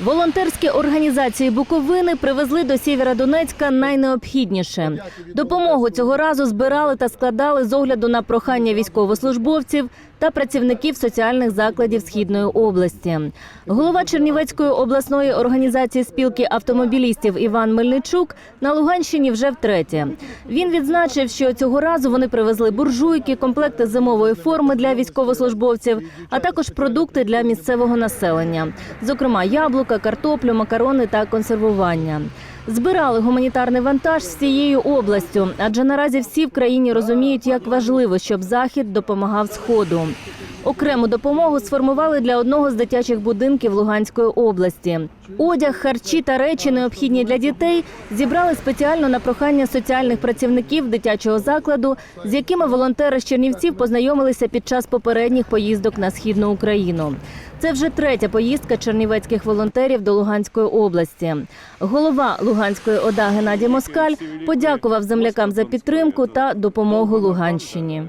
Волонтерські організації Буковини привезли до Сєвєродонецька найнеобхідніше. Допомогу цього разу збирали та складали з огляду на прохання військовослужбовців та працівників соціальних закладів Східної області. Голова Чернівецької обласної організації спілки автомобілістів Іван Мельничук на Луганщині вже втретє. Він відзначив, що цього разу вони привезли буржуйки, комплекти зимової форми для військовослужбовців, а також продукти для місцевого населення, зокрема яблука, картоплю, макарони та консервування. Збирали гуманітарний вантаж всією областю, адже наразі всі в країні розуміють, як важливо, щоб захід допомагав сходу. Окрему допомогу сформували для одного з дитячих будинків Луганської області. Одяг, харчі та речі, необхідні для дітей, зібрали спеціально на прохання соціальних працівників дитячого закладу, з якими волонтери з Чернівців познайомилися під час попередніх поїздок на східну Україну. Це вже третя поїздка чернівецьких волонтерів до Луганської області. Голова Луганської ОДА Геннадій Москаль подякував землякам за підтримку та допомогу Луганщині.